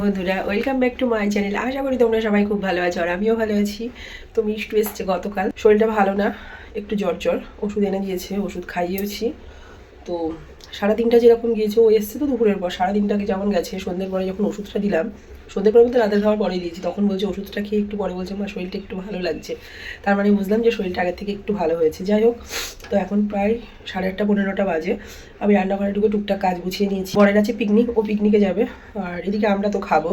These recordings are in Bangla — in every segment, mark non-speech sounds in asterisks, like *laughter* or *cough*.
বন্ধুরা welcome back to my channel আশা করি তোমরা সবাই খুব ভালো আছো আর আমিও ভালো আছি। তো মিষ্টু এসছে গতকাল। শরীরটা ভালো না, একটু জ্বর জ্বর। ওষুধ এনে দিয়েছে, ওষুধ খাইয়েওছি। তো সারাদিনটা যেরকম গিয়েছে, ও এসছে তো দুপুরের পর। সারাদিনটাকে যেমন গেছে, সন্ধ্যের পরে যখন ওষুধটা দিলাম সন্ধ্যের পরে বলতে রাতের খাওয়ার পরেই দিয়েছি। তখন বলছে ওষুধটা খেয়ে একটু পরে বলছে আমার শরীরটা একটু ভালো লাগছে। তার মানে বুঝলাম যে শরীরটা আগের থেকে একটু ভালো হয়েছে। যাই হোক, তো এখন প্রায় সাড়ে আটটা, পনেরোটা বাজে। আমি রান্নাঘরে ঢুকে টুকটাক কাজ গুছিয়ে নিয়েছি। পরের আছে পিকনিক ও পিকনিকে যাবে। আর এদিকে আমরা তো খাব।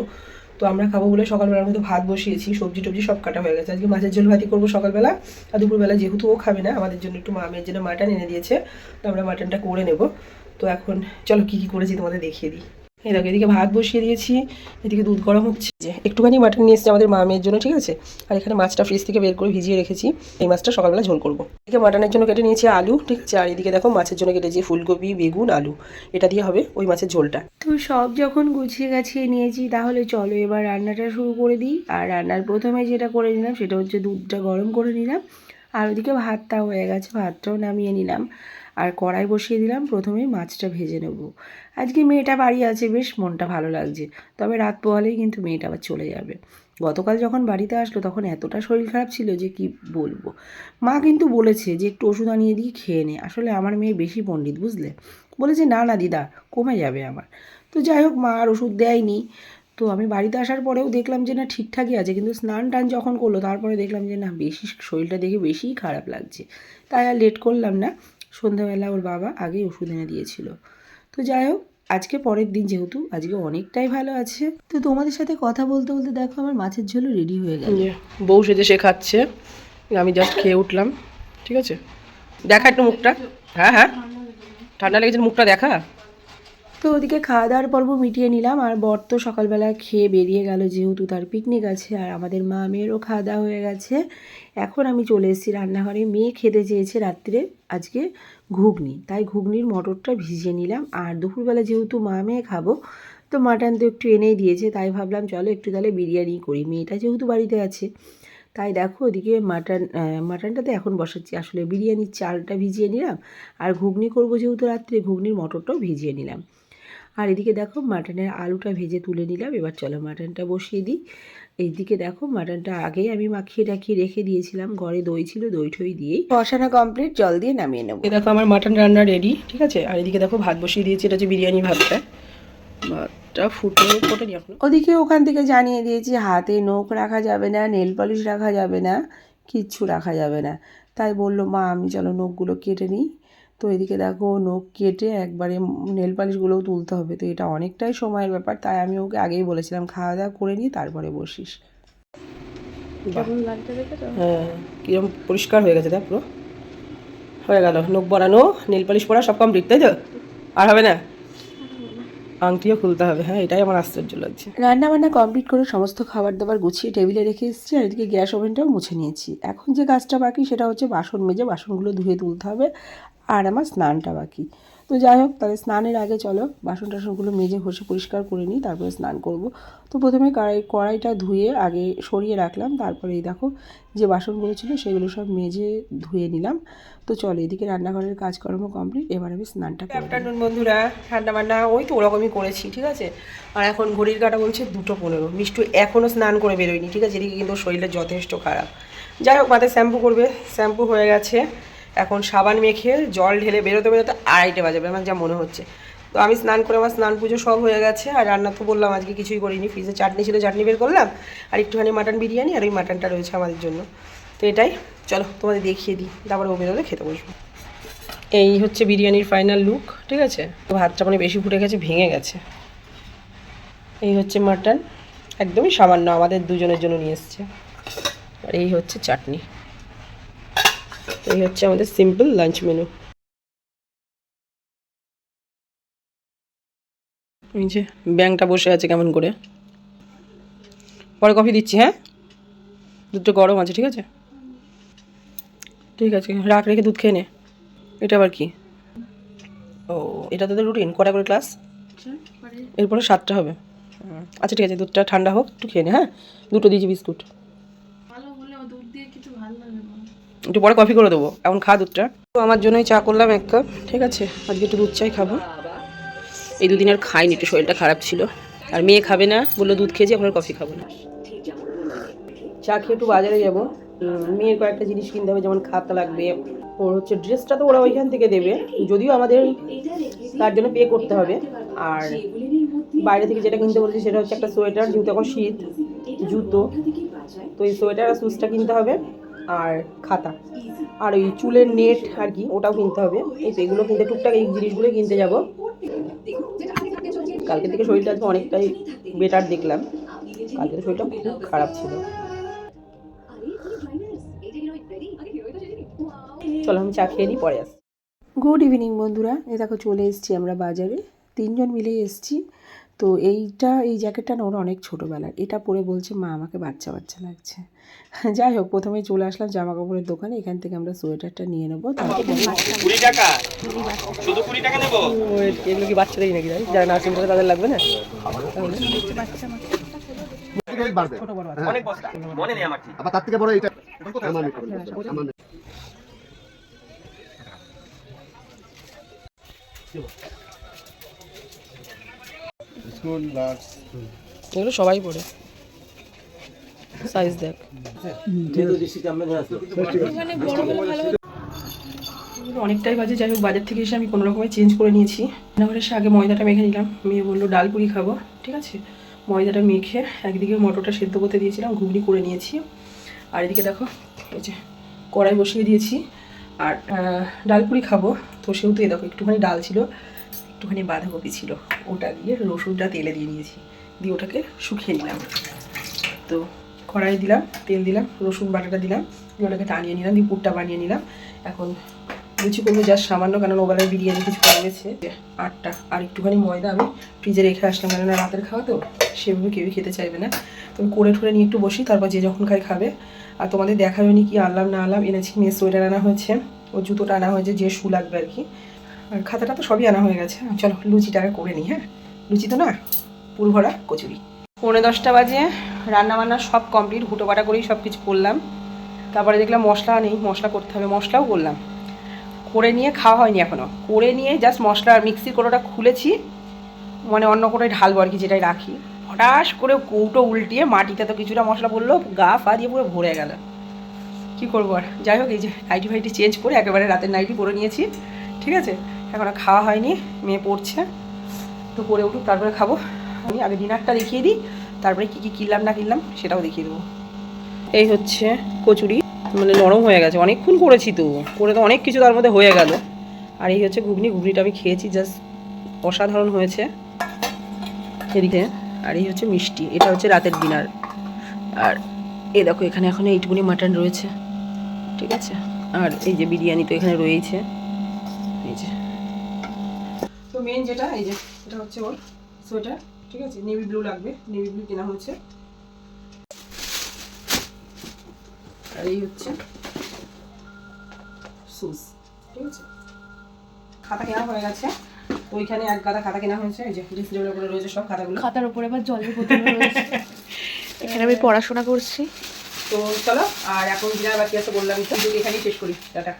তো আমরা খাব বলে সকালবেলার মধ্যে ভাত বসিয়েছি, সবজি টবজি সব কাটা হয়ে গেছে। আজকে মাছের ঝোল ভাতি করব সকালবেলা। আর দুপুরবেলা যেহেতু ও খাবে না, আমাদের জন্য একটু মামের জন্য মাটন এনে দিয়েছে। তো আমরা মাটনটা করে নেব। তো এখন চলো কি কি করেছি তোমাদের দেখিয়ে দিই। এই দেখো, এদিকে ভাত বসিয়ে দিয়েছি, এদিকে দুধ গরম হচ্ছে যে একটুখানি মাটন নিয়ে এসেছে আমাদের মা মেয়ের জন্য, ঠিক আছে? আর এখানে মাছটা ফ্রিজ থেকে বের করে ভিজিয়ে রেখেছি। এই মাছটা সকালবেলা ঝোল করব। এদিকে মাটনের জন্য কেটে নিয়েছি আলু, ঠিক আছে? আর এদিকে দেখো মাছের জন্য কেটেছি ফুলকপি, বেগুন, আলু। এটা দিয়ে হবে ওই মাছের ঝোলটা। তো সব যখন গুছিয়ে গাছিয়ে নিয়েছি, তাহলে চলো এবার রান্নাটা শুরু করে দিই। আর রান্নার প্রথমে যেটা করে নিলাম, সেটা হচ্ছে দুধটা গরম করে নিলাম। আর ওদিকে ভাতটা হয়ে গেছে, ভাতটাও নামিয়ে নিলাম। আর কড়াই বসিয়ে দিলাম প্রথমে মাছটা ভেজে নেব। আজকে মেয়েটা বাড়ি আছে, বেশ মনটা ভালো লাগছে। তবে রাত পোহালেই কিন্তু মেয়েটা আবার চলে যাবে। গতকাল যখন বাড়িতে আসলো, তখন এতটা শরীর খারাপ ছিল যে কি বলব? মা কিন্তু বলেছে যে একটু ওষুধ আনিয়ে দিয়ে খেয়ে নে। আসলে আমার মেয়ে বেশি পণ্ডিত, বুঝলে? বলেছে, না না, দিদা, কমে যাবে আমার। তো যাই হোক, মা আর ওষুধ দেয়নি। তো আমি বাড়িতে আসার পরেও দেখলাম যে না, ঠিকঠাকই আছে। কিন্তু স্নান টান যখন করল, তারপরে দেখলাম যে না, বেশি শরীরটা দেখে বেশিই খারাপ লাগছে। তাই আর লেট করলাম না। সন্ধ্যাবেলা ওর বাবা আগেই ওষুধ এনে দিয়েছিল। তো যাই হোক, আজকে পরের দিন যেহেতু, আজকে অনেকটাই ভালো আছে। তো তোমাদের সাথে কথা বলতে বলতে দেখো আমার মাছের ঝোলও রেডি হয়ে গেল। বউ সেজে সে খাচ্ছে। আমি জাস্ট খেয়ে উঠলাম, ঠিক আছে? দেখা একটু মুখটা। হ্যাঁ হ্যাঁ। ঠান্ডা লেগেছে, মুখটা দেখা? তো ওদিকে খাওয়া দাওয়ার পর্ব মিটিয়ে নিলাম। আর বর তো সকালবেলা খেয়ে বেরিয়ে গেল, যেহেতু তার পিকনিক আছে। আর আমাদের মা মেয়েরও খাওয়া দাওয়া হয়ে গেছে। এখন আমি চলে এসেছি রান্নাঘরে। মেয়ে খেতে চেয়েছে রাত্রে আজকে ঘুগনি। তাই ঘুগনির মটরটা ভিজিয়ে নিলাম। আর দুপুরবেলা যেহেতু মা মেয়ে খাব, তো মাটন তো একটু এনেই দিয়েছে। তাই ভাবলাম, চলো একটু তাহলে বিরিয়ানি করি। মেয়েটা যেহেতু বাড়িতে আছে, তাই দেখো ওদিকে মাটন মাটনটাতে এখন বসাচ্ছি। আসলে বিরিয়ানির চালটা ভিজিয়ে নিলাম। আর ঘুগনি করব যেহেতু রাত্রে, ঘুগনির মটরটাও ভিজিয়ে নিলাম। আর এদিকে দেখো মাটনের আলুটা ভেজে তুলে নিলাম। এবার চলো মাটনটা বসিয়ে দিই। এইদিকে দেখো মাটনটা আগেই আমি মাখিয়ে টাখিয়ে রেখে দিয়েছিলাম। ঘরে দই ছিল দই ঠই দিয়েই। বসানো কমপ্লিট জল দিয়ে নামিয়ে নেব। এ দেখো আমার মাটন রান্না রেডি ঠিক আছে? আর এদিকে দেখো ভাত বসিয়ে দিয়েছি এটা হচ্ছে বিরিয়ানি ভাতটা। ভাতটা ফুটে ফোটেনি এখনও। ওদিকে ওখান থেকে জানিয়ে দিয়েছি হাতে নখ রাখা যাবে না নেল পলিশ রাখা যাবে না কিচ্ছু রাখা যাবে না। তাই বলল মা আমি চলো নখগুলো কেটে নিই। তো এদিকে দেখো নখ কেটে একবারে নেল পালিশগুলোও তুলতে হবে। তো এটা অনেকটাই সময়ের ব্যাপার তাই আমি ওকে আগেই বলেছিলাম খাওয়া দাওয়া করে নিয়ে তারপরে বসিস। হ্যাঁ কিরম পরিষ্কার হয়ে গেছে দেখ পুরো। হয়ে গেল নখ বরানো নীল পালিশ পরা সব কমপ্লিট তাই তো? আর হবে না? আংটিও খুলতে হবে হ্যাঁ এটাই আমার আশ্চর্য লাগছে। রান্না বান্না কমপ্লিট করে সমস্ত খাবার দাবার গুছিয়ে টেবিলে রেখে এসেছি আর এদিকে গ্যাস ওভেনটাও মুছে নিয়েছি। এখন যে কাজটা বাকি সেটা হচ্ছে বাসন মেজে বাসনগুলো ধুয়ে তুলতে হবে। আর আমার স্নানটা বাকি। তো যাই হোক তাহলে স্নানের আগে চলো বাসন টাসনগুলো মেজে ঘষে পরিষ্কার করে নিই তারপরে স্নান করব। তো প্রথমে কড়াই কড়াইটা ধুয়ে আগে সরিয়ে রাখলাম তারপরে এই দেখো যে বাসনগুলো ছিল সেগুলো সব মেজে ধুয়ে নিলাম। তো চলো এদিকে রান্নাঘরের কাজকর্ম কমপ্লিট এবার আমি স্নানটা করব আফটারনুন বন্ধুরা ঠান্ডা বান্না ওই তো ওরকমই করেছি ঠিক আছে? আর এখন ঘড়ির কাটা বলছে দুটো পনেরো। মিষ্টু এখনও স্নান করে বেরোয়নি ঠিক আছে? এদিকে কিন্তু শরীরটা যথেষ্ট খারাপ। যাই হোক মাথায় শ্যাম্পু করবে শ্যাম্পু হয়ে গেছে। এখন সাবান মেখে জল ঢেলে বেরোতে বেরোতে আড়াইটে বাজাবে, আমার যা মনে হচ্ছে। তো আমি স্নান করে আমার স্নান পুজো সব হয়ে গেছে, আর রান্না তো বললাম, আজকে কিছুই করিনি। ফ্রিজে চাটনি ছিল, চাটনি বের করলাম, আর একটুখানি মাটন বিরিয়ানি আর ওই মাটনটা রয়েছে আমাদের জন্য। তো এটাই, চলো তোমাদের দেখিয়ে দিই, তারপরে ও বেরোলে খেতে বসবো। এই হচ্ছে বিরিয়ানির ফাইনাল লুক ঠিক আছে? তো ভাতটা মানে বেশি ফুটে গেছে, ভেঙে গেছে। এই হচ্ছে মাটন, একদমই সামান্য, আমাদের দুজনের জন্য নিয়ে এসছে। আর এই হচ্ছে চাটনি। এই হচ্ছে আমাদের সিম্পল লাঞ্চ মেনু এই যে ব্যাংকটা বসে আছে কেমন করে? পরে কফি দিচ্ছি হ্যাঁ? দুধটা গরম আছে, ঠিক আছে? ঠিক আছে, রাখ, রেখে দুধ খেয়ে নে। এটা আবার কি? ও, এটা তোদের রুটিন কটা করে ক্লাস এরপরে সাতটা হবে। আচ্ছা ঠিক আছে, দুধটা ঠান্ডা হোক, একটু খেয়ে নে হ্যাঁ? দুটো দিয়েছি বিস্কুট। একটু পরে কফি করে দেবো। এখন খা দুধটা। তো আমার জন্যই চা করলাম এক কাপ, ঠিক আছে? আজকে একটু দুধ চাই খাব। এই দুদিন আর খাইনি, একটু শরীরটা খারাপ ছিল। আর মেয়ে খাবে না, বলল দুধ খেয়েছি, এখন কফি খাব না। চা খেয়ে একটু বাজারে যাব। মেয়ের কয়েকটা জিনিস কিনতে হবে, যেমন খাতা লাগবে। ওর হচ্ছে ড্রেসটা তো ওরা ওইখান থেকে দেবে। যদিও আমাদের তার জন্য পে করতে হবে। আর বাইরে থেকে যেটা কিনতে বলেছে, সেটা হচ্ছে একটা সোয়েটার, যেহেতু এখন শীত, জুতো। তো এই সোয়েটার আর শুজটা কিনতে হবে। আর খাতা। আর ওই চুলের নেট আর কি, ওটাও কিনতে হবে। এই এগুলো কিনতে, টুকটাক এই জিনিসগুলো কিনতে যাব। কালকে থেকে শরীরটা অনেকটাই বেটার দেখলাম। কালকে শরীরটা খুব খারাপ ছিল। চলো আমি চা খেয়ে নিই, পরে আসি গুড ইভিনিং বন্ধুরা এ দেখো চলে এসেছি আমরা বাজারে। তিনজন মিলে এসেছি। তো এইটা এই জ্যাকেটটা না ওর অনেক ছোটোবেলার। এটা পরে বলছে মা আমাকে বাচ্চা বাচ্চা লাগছে। *laughs* যাই হোক প্রথমে চলে আসলাম জামা কাপড়ের দোকানে। এখান থেকে আমরা সোয়েটারটা নিয়ে নেব। কুড়ি টাকা? শুধু কুড়ি টাকা নেব? এগুলো কি বাচ্চাদেরই নাকি জানি যারা নার্সিং করে তাদের লাগবে না। অনেক বস্তা। মনে নেই আমার আবার তার থেকে বড় এটা আমার আমার এগুলো সবাই পড়ে সাইজ দেখ। অনেকটাই বাজে যাই হোক বাজার থেকে এসে আমি কোনো রকমের চেঞ্জ করে নিয়েছি। রান্নাঘরে এসে আগে ময়দাটা মেখে নিলাম। মেয়ে বলল ডাল পুরি খাব। ঠিক আছে? ময়দাটা মেখে একদিকে মটরটা সেদ্ধ করতে দিয়েছিলাম ঘুগনি করে নিয়েছি। আর এদিকে দেখো এই যে কড়াই বসিয়ে দিয়েছি। আর ডাল পুরি খাব। তো সেহেতু এই দেখো একটুখানি ডাল ছিল। একটুখানি বাঁধাকপি ছিল, ওটা দিয়ে রসুনটা তেলে দিয়ে নিয়েছি। দিয়ে ওটাকে শুকিয়ে নিলাম। তো কড়াই দিলাম, তেল দিলাম, রসুন বাটাটা দিলাম, দিয়ে ওটাকে টানিয়ে নিলাম, দিয়ে পুরটা বানিয়ে নিলাম। এখন লুচি করব জাস্ট সামান্য কারণ ওবেলায় বিরিয়ানি কিছু করা গেছে। আটটা, আর একটুখানি ময়দা আমি ফ্রিজে রেখে আসলাম, কেননা রাতের খাওয়া তো, সেভাবে কেউই খেতে চাইবে না। তো করে ঠরে নিয়ে একটু বসি, তারপর যে যখন খাই খাবে। আর তোমাদের দেখাবে নি কি আনলাম না আনলাম, এনেছি, মেয়ে সোয়েটার আনা হয়েছে, ও জুতোটা আনা হয়েছে, যে শু লাগবে আর কি। আর খাতাটা তো সবই আনা হয়ে গেছে। চলো লুচিটাকে করে নিই হ্যাঁ? লুচি তো না? পুরো ভরা কচুরি। পৌনে দশটা বাজে রান্না বান্না সব কমপ্লিট হুটো পাটা করেই সব কিছু করলাম। তারপরে দেখলাম মশলা নেই, মশলা করতে হবে, মশলাও করলাম। করে নিয়ে খাওয়া হয়নি এখনও করে নিয়ে জাস্ট মশলা মিক্সির কোটোটা খুলেছি। মানে অন্য কোটায় ঢালবো আর কি, যেটাই রাখি। হঠাৎ করে কৌটো উল্টিয়ে মাটিতে তো কিছুটা মশলা পড়ল, গা ফা দিয়ে পুরো ভরে গেল। কী করব আর? যাই হোক, এই যে নাইটি ফাইটি চেঞ্জ করে একেবারে রাতের নাইটি পরে নিয়েছি। ঠিক আছে? এখন খাওয়া হয়নি, মেয়ে পড়ছে। তো পরে উঠুক, তারপরে খাব। আমি আগে ডিনারটা দেখিয়ে দিই, তারপরে কী কী কিনলাম না কিনলাম সেটাও দেখিয়ে দেবো। এই হচ্ছে কচুরি মানে নরম হয়ে গেছে। অনেকক্ষণ করেছি তো, করে তো অনেক কিছু তার মধ্যে হয়ে গেল। আর এই হচ্ছে ঘুগনি, ঘুগনিটা আমি খেয়েছি জাস্ট অসাধারণ হয়েছে। এদিকে, আর এই হচ্ছে মিষ্টি, এটা হচ্ছে রাতের ডিনার। আর এ দেখো, এখানে এখন এইটুকুনি মাটন রয়েছে, ঠিক আছে? আর এই যে বিরিয়ানি তো এখানে রয়েছে এই যে তো মেন যেটা এই যে এটা হচ্ছে ওর সোয়েটার ঠিক আছে? নেভি ব্লু লাগবে নেভি ব্লু কেনা হয়েছে আর এই হচ্ছে শুজ ঠিক আছে? খাতা কেনা হয়ে গেছে। তো ওইখানে এক গাদা খাতা কেনা হয়েছে এই যে ডিসপ্লের উপরে রয়েছে সব খাতাগুলো। খাতার উপরে আবার জলের বোতল রয়েছে। *laughs* এখানে আমি পড়াশোনা করছি। তো চলো আর এখন ডিনার বাকি আছে বললাম তো এখানেই শেষ করি টাটা।